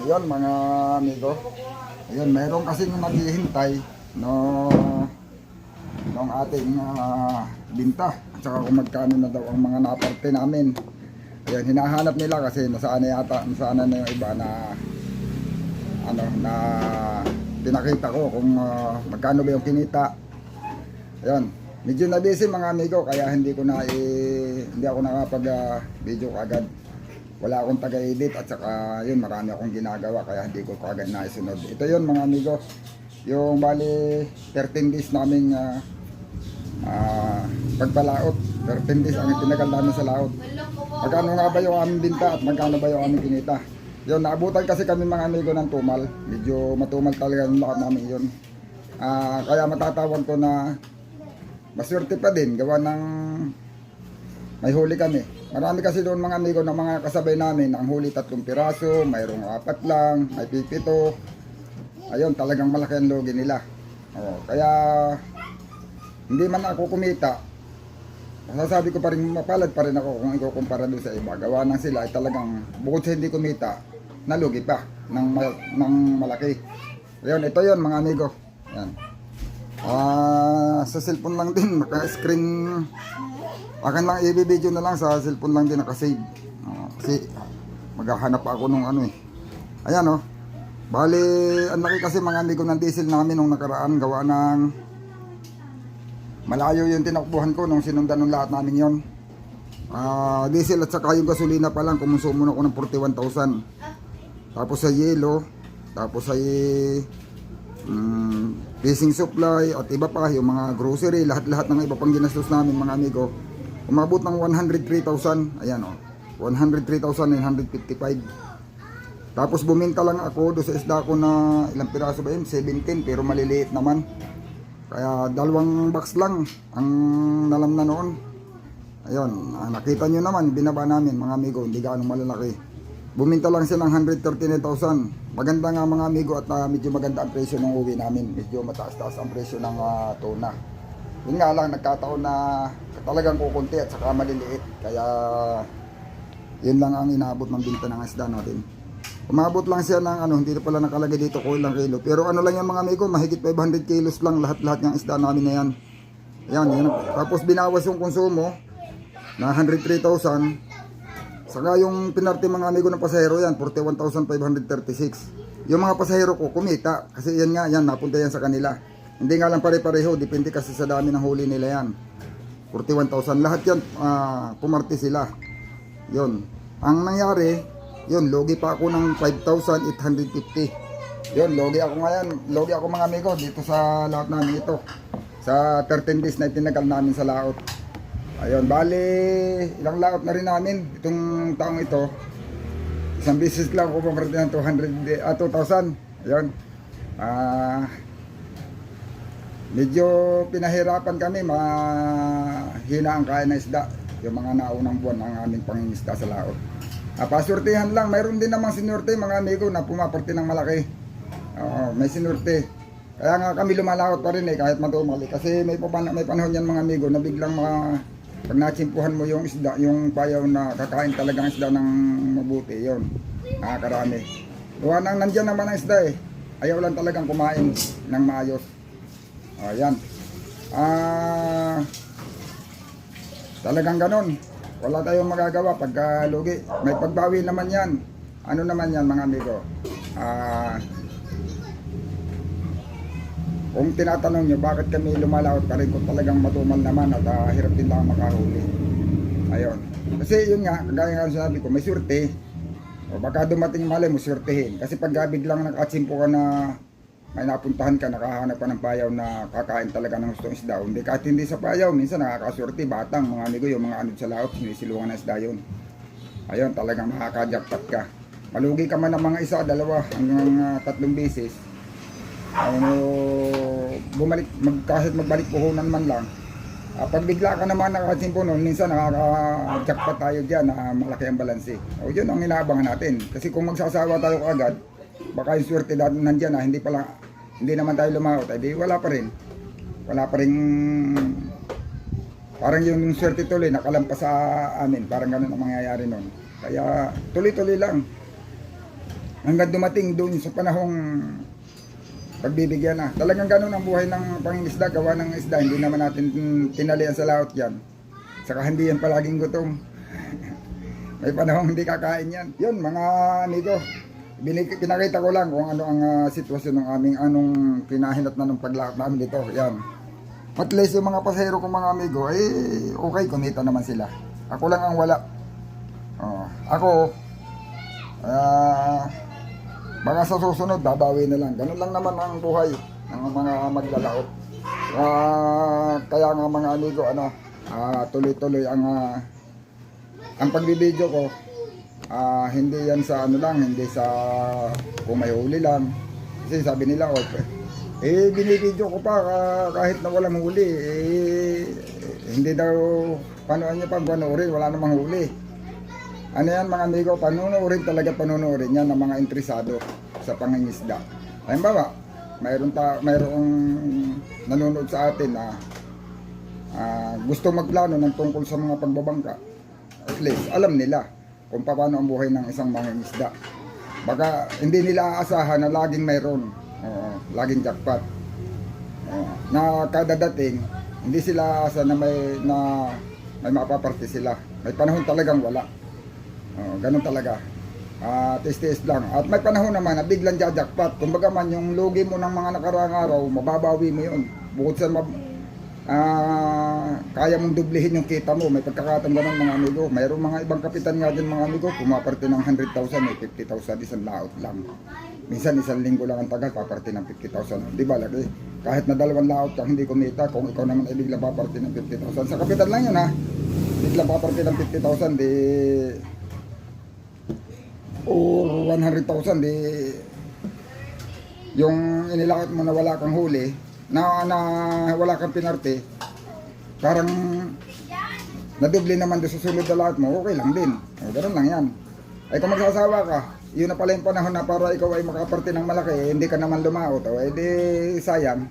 Ayun mga amigo. Ayun, meron kasi nung naghihintay no nung ating ah, binta at saka kung magkano na daw ang mga naparte namin. Ayun, hinahanap nila kasi nasaan na yata, nasaan na yung iba na ano na pinakita ko kung ah, magkano ba yung kinita. Ayun, medyo na busy mga amigo kaya hindi ko na i- hindi ako nakapag ah, video kagad. Wala akong taga-edit at saka yun marami akong ginagawa kaya hindi ko kagad na isunod. Ito yun mga amigo. Yung bali 13 days namin ah, ah, pagpalaot. 13 days ang tinagal namin sa laot. Magkano nga ba yung aming binta at magkano ba yung aming kinita? Yun, naabutan kasi kami mga amigo ng tumal. Medyo matumal talaga yung lahat namin yun. Ah, kaya matatawag ko na maswerte pa din gawa ng may huli kami. Marami kasi doon mga amigo ng mga kasabay namin, ang huli tatlong piraso, mayroong apat lang, may pipito. Ayun, talagang malaki ang logi nila. Oo, kaya hindi man ako kumita, masasabi ko pa rin mapalad pa rin ako kung ikukumpara doon sa iba. Gawa ng sila ay talagang bukod sa hindi kumita, nalugi pa ng, ma- ng malaki. Ayun, ito yon mga amigo. Yan. Ah, sa cellphone lang din, maka-screen Akin lang i-video na lang sa cellphone lang din nakasave. Oh, kasi maghahanap ako nung ano eh. Ayan oh. Bali, ang laki kasi mga amigo ng diesel namin nung nakaraan gawa ng malayo yung tinakbuhan ko nung sinundan ng lahat namin yon. Ah, diesel at saka yung gasolina pa lang kumonsumo na ako ng 41,000. Tapos sa yelo, tapos sa mm, fishing supply at iba pa yung mga grocery, lahat-lahat ng iba pang ginastos namin mga amigo. Umabot ng 103,000. Ayan oh. 103,955. Tapos buminta lang ako do sa isda ko na ilang piraso ba yun? 17 pero maliliit naman. Kaya dalawang box lang ang nalam na noon. Ayun, ah, nakita nyo naman, binaba namin mga amigo, hindi gaano malalaki. Buminta lang siya ng 139,000. Maganda nga mga amigo at ah, medyo maganda ang presyo ng uwi namin. Medyo mataas-taas ang presyo ng ah, tuna. Yun nga lang, nagkataon na talagang kukunti at saka maliliit. Kaya yun lang ang inaabot ng binta ng isda natin. Umabot lang siya ng ano, hindi pala nakalagay dito kung ilang kilo. Pero ano lang yan mga amigo, mahigit 500 kilos lang lahat-lahat ng isda namin na yan. Yan, yan. Tapos binawas yung konsumo na 103,000. Saka yung pinarte mga amigo ng pasahero yan, 41,536. Yung mga pasahero ko, kumita. Kasi yan nga, yan, napunta yan sa kanila. Hindi nga lang pare-pareho, depende kasi sa dami ng huli nila yan. 41,000. Lahat yan, ah, pumarte sila. Yun. Ang nangyari, yun, logi pa ako ng 5,850. Yun, logi ako ngayon. Logi ako mga amigo dito sa laot namin ito. Sa 13 days na tinagal namin sa laot. Ayun, bali, ilang laot na rin namin itong taong ito. Isang beses lang ako pumarte ng 200, ah, 2,000. Ayun. Ah, medyo pinahirapan kami, mahina ang kaya ng isda. Yung mga naunang buwan ng aming pangingisda sa laot. Ah, pasurtihan lang, mayroon din namang sinurte mga amigo na pumaparte ng malaki. Oo, may sinurte. Kaya nga kami lumalawat pa rin eh, kahit matumali. Kasi may, papan may panahon yan mga amigo na biglang mga, pag natsimpuhan mo yung isda, yung payaw na kakain talagang isda ng mabuti, yon Nakakarami. Gawa nang nandyan naman ang isda eh. Ayaw lang talagang kumain ng maayos. Ayan. Ah, talagang ganon. Wala tayong magagawa pagka lugi. May pagbawi naman yan. Ano naman yan mga amigo? Ah, kung tinatanong nyo bakit kami lumalawat pa rin kung talagang matumal naman at ah, hirap din lang makahuli. Ayun. Kasi yun nga, kagaya nga sabi ko, may surte. O baka dumating mali mo surtehin. Kasi pag biglang nakatsimpo ka na may napuntahan ka, nakahanap ka ng payaw na kakain talaga ng gustong isda. Hindi kahit hindi sa payaw, minsan nakakasurti, batang, mga amigo, yung mga ano sa laot, sinisilungan ng isda yun. Ayun, talagang makakajakpat ka. Malugi ka man ng mga isa, dalawa, hanggang ah, tatlong beses. Ano, bumalik, mag, kahit magbalik puhunan man lang. Ah, pag bigla ka naman nakatsimpo nun, minsan nakaka-jackpot tayo dyan na malaki ang balanse. O yun ang inaabangan natin. Kasi kung magsasawa tayo kaagad, baka yung swerte dati nandyan na hindi pala, hindi naman tayo lumahot, ay di wala pa rin. Wala pa rin, parang yung swerte tuloy, nakalampas sa amin. Parang ganun ang mangyayari nun. Kaya tuloy-tuloy lang. Hanggang dumating doon sa panahong pagbibigyan na. Talagang ganun ang buhay ng pangingisda, gawa ng isda. Hindi naman natin tinalian sa laot yan. Saka hindi yan palaging gutom. May panahong hindi kakain yan. Yun mga amigo, binig, pinakita ko lang kung ano ang ah, sitwasyon ng aming anong pinahinat na ng paglakad namin dito. Yan. At least yung mga pasahero kong mga amigo, eh okay, kumita naman sila. Ako lang ang wala. Oh, ako, ah, baka sa susunod, babawi na lang. Ganun lang naman ang buhay ng mga maglalaot. Ah, kaya nga mga amigo, ano, tuloy-tuloy ang ah, ang pagbibideo ko, ah, hindi yan sa ano lang, hindi sa kung may huli lang. Kasi sabi nila, oh, eh, binibideo ko pa ka- kahit na walang huli. Eh, hindi daw, panuan niyo pag panoorin, wala namang huli. Ano yan mga amigo, panunuorin talaga panunuorin yan ng mga interesado sa pangingisda. Halimbawa, mayroon ta mayroong nanonood sa atin na ah, gusto magplano ng tungkol sa mga pagbabangka. At least, alam nila kung paano ang buhay ng isang mangingisda. Baka hindi nila aasahan na laging mayroon. Oo, laging jackpot. Oo, na kada dating, hindi sila aasa na may na may mapaparte sila. May panahon talagang wala. Oo, ganun talaga. Ah, tiis-tiis lang. At may panahon naman na biglang jajakpat. Kumbaga man yung lugi mo ng mga nakaraang araw, mababawi mo yun. Bukod sa mab- ah, kaya mong dublihin yung kita mo. May pagkakataon ganun mga amigo. Mayroong mga ibang kapitan nga din mga amigo, pumaparte ng 100,000, may 50,000 isang laot lang. Minsan isang linggo lang ang tagal, paparte ng 50,000. Di ba lagi? Kahit na dalawang laot kang hindi kumita, kung ikaw naman ay bigla paparte ng 50,000. Sa kapitan lang yun ha. Bigla paparte ng 50,000, di or 100,000 di yung inilakot mo na wala kang huli na, na wala kang pinarte parang nadoble naman doon sa sunod na lahat mo okay lang din o, ganun lang yan ay kung magsasawa ka yun na pala yung panahon na para ikaw ay makaparte ng malaki eh, hindi ka naman lumaot o eh di sayang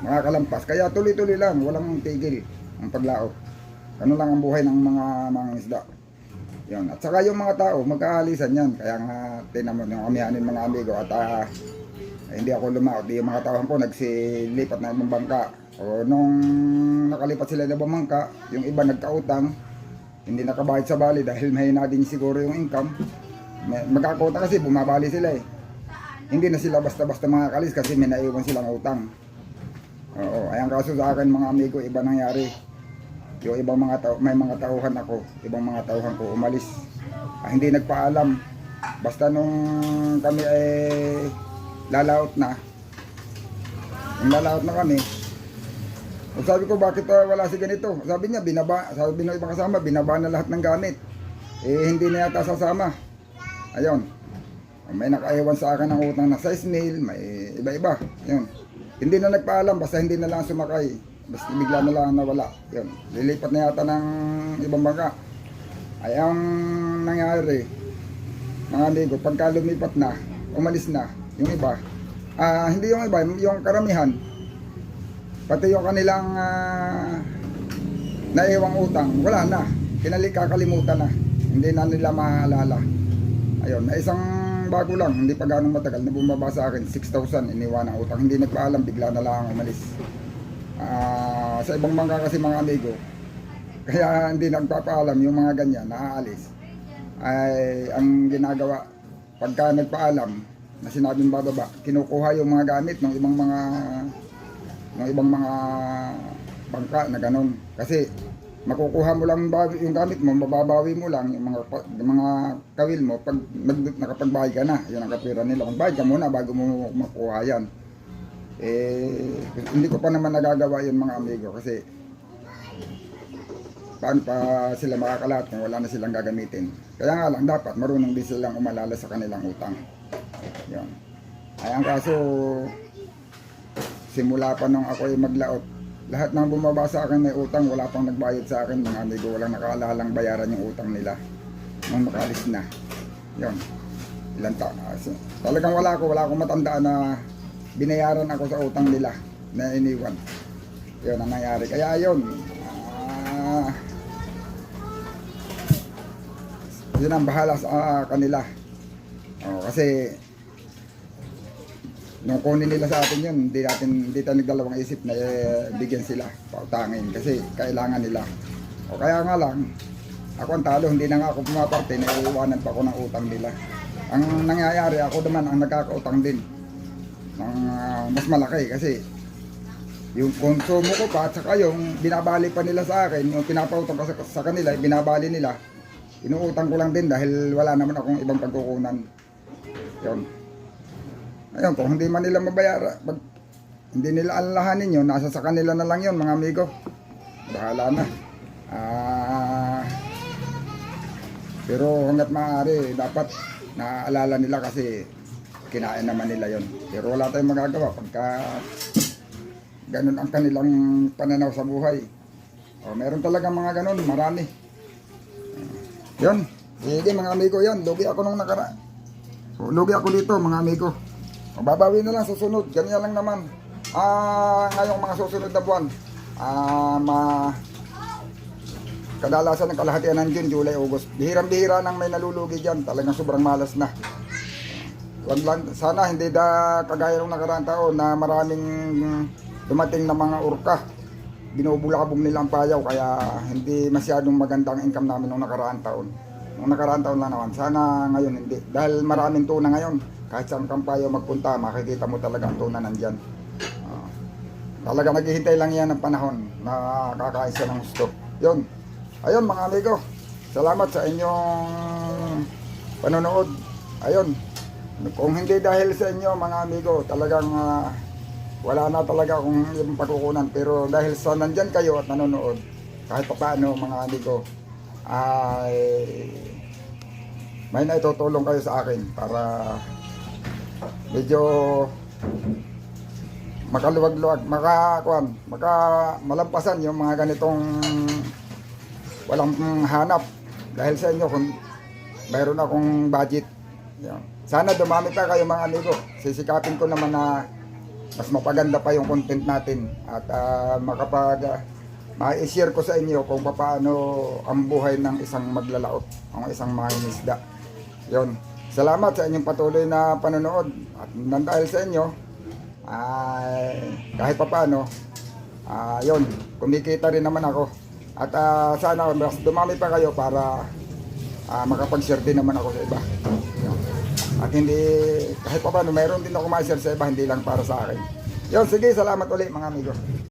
makakalampas kaya tuloy-tuloy lang walang tigil ang paglaot ganun lang ang buhay ng mga mga isda yun. At saka yung mga tao, magkaalisan yan. Kaya nga, tinan mo yung kamihanin mga amigo at ah, hindi ako lumaot. Di yung mga tao ko nagsilipat na ibang bangka. O nung nakalipat sila ng ibang bangka, yung iba nagkautang, hindi nakabayad sa bali dahil mahina din siguro yung income. Magkakauta kasi, bumabali sila eh. Hindi na sila basta-basta mga kalis kasi may naiwan silang utang. Oo, ay ang kaso sa akin mga amigo, iba nangyari yung ibang mga tao, may mga tauhan ako, ibang mga tauhan ko umalis. Ah, hindi nagpaalam. Basta nung kami ay lalaot na, nung lalaot na kami, o sabi ko, bakit ah, wala si ganito? Sabi niya, binaba, sabi ng ibang kasama, binaba na lahat ng gamit. Eh, hindi na yata sasama. Ayun. May nakaiwan sa akin ng utang na size mail, may iba-iba. Yun. Hindi na nagpaalam, basta hindi na lang sumakay. Basta bigla na lang nawala. Yun. Lilipat na yata ng ibang bangka. Ay ang nangyari, mga amigo, pagka lumipat na, umalis na, yung iba, ah hindi yung iba, yung karamihan, pati yung kanilang ah, naiwang utang, wala na. Kinali kakalimutan na. Hindi na nila maalala. Ayun, na isang bago lang, hindi pa ganong matagal na bumaba sa akin, 6,000 iniwan ang utang. Hindi nagpaalam, bigla na lang umalis. Ah, sa ibang bangka kasi mga amigo, kaya hindi nagpapaalam yung mga ganyan, naaalis. Ay, ang ginagawa, pagka nagpaalam, na sinabing bababa, kinukuha yung mga gamit ng ibang mga ng ibang mga bangka na ganun. Kasi makukuha mo lang yung gamit mo, mababawi mo lang yung mga yung mga kawil mo pag nag- nakapagbayad ka na. Yun ang kapira nila. Magbayad ka muna bago mo makuha yan. Eh, hindi ko pa naman nagagawa yun mga amigo kasi paano pa sila makakalat kung wala na silang gagamitin. Kaya nga lang dapat marunong din silang umalala sa kanilang utang. Yun. Ay ang kaso, simula pa nung ako ay maglaot, lahat ng bumaba sa akin may utang, wala pang nagbayad sa akin, mga amigo, walang nakaalalang bayaran yung utang nila. Nung makalis na. Yun. Ilan ta so, Talagang wala ako, wala akong matandaan na binayaran ako sa utang nila na iniwan. Yun ang nangyari. Kaya yun, ah, yun ang bahala sa ah, kanila. Oh, Kasi nung kunin nila sa atin yun, hindi natin hindi tayo nagdalawang isip na eh, bigyan sila, pautangin kasi kailangan nila. O kaya nga lang, ako ang talo, hindi na nga ako pumaparte, naiiwanan pa ako ng utang nila. Ang nangyayari, ako naman ang nagkakautang din ng ah, mas malaki kasi yung konsumo ko pa at saka yung binabali pa nila sa akin, yung pinapautang ko sa, sa kanila, binabali nila, inuutang ko lang din dahil wala naman akong ibang pagkukunan. Yun. Ayun, kung hindi man nila mabayara, pag hindi nila alalahanin yun, nasa sa kanila na lang yun, mga amigo. Bahala na. Ah, pero hanggat maaari, dapat naaalala nila kasi kinain naman nila yon. Pero wala tayong magagawa pagka ganun ang kanilang pananaw sa buhay. O, meron talaga mga ganun, marami. Yon. Sige mga amigo yon. Lugi ako nung nakara. Lugi ako dito mga amigo. O, babawi na lang sa sunod. Ganyan lang naman. Ah, ngayong mga susunod na buwan. Ah, ma kadalasan ng kalahatian ng June, July, August. Bihirang-bihira nang may nalulugi dyan. Talagang sobrang malas na. Wag lang, sana hindi da kagaya nung nakaraang taon na maraming dumating na mga urka. Binubulakabong nila ang payaw kaya hindi masyadong magandang income namin nung nakaraang taon. Nung nakaraang taon lang naman, sana ngayon hindi. Dahil maraming tuna ngayon. Kahit saan kang magpunta, makikita mo talaga ang tuna nandyan. Ah, talaga naghihintay lang yan ng panahon na kakain siya ng gusto. Yun. Ayun mga amigo. Salamat sa inyong panonood. Ayun. Kung hindi dahil sa inyo mga amigo, talagang ah, wala na talaga akong ibang pagkukunan. Pero dahil sa nandyan kayo at nanonood, kahit pa paano mga amigo, ay may naitutulong kayo sa akin para medyo makaluwag-luwag, makakuan, maka malampasan yung mga ganitong walang hanap dahil sa inyo kung mayroon akong budget. Yan. Sana dumami pa kayo mga amigo. Sisikapin ko naman na mas mapaganda pa yung content natin at ah, makapag uh, ma-share ko sa inyo kung paano ang buhay ng isang maglalaot, ang isang mangingisda. Yon. Salamat sa inyong patuloy na panonood at nang dahil sa inyo ay kahit papaano ah yon kumikita rin naman ako at ah, sana mas dumami pa kayo para ah, makapag-share din naman ako sa iba. At hindi, kahit pa paano, mayroon din ako ma-share sa iba, hindi lang para sa akin. Yun, sige, salamat ulit mga amigo.